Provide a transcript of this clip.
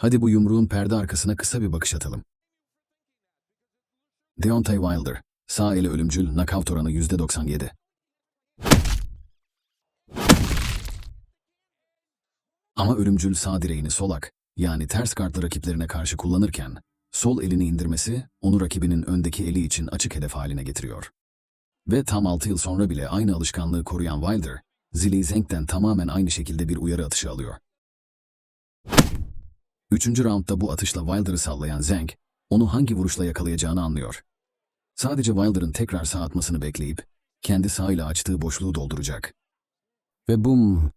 Hadi bu yumruğun perde arkasına kısa bir bakış atalım. Deontay Wilder, sağ eli ölümcül, knockout oranı %97. Ama ölümcül sağ direğini solak, yani ters kartlı rakiplerine karşı kullanırken, sol elini indirmesi, onu rakibinin öndeki eli için açık hedef haline getiriyor. Ve tam 6 yıl sonra bile aynı alışkanlığı koruyan Wilder, Zili Zeng'den tamamen aynı şekilde bir uyarı atışı alıyor. Üçüncü roundda bu atışla Wilder'ı sallayan Zeng, onu hangi vuruşla yakalayacağını anlıyor. Sadece Wilder'ın tekrar sağ atmasını bekleyip, kendi sağıyla açtığı boşluğu dolduracak. Ve bum,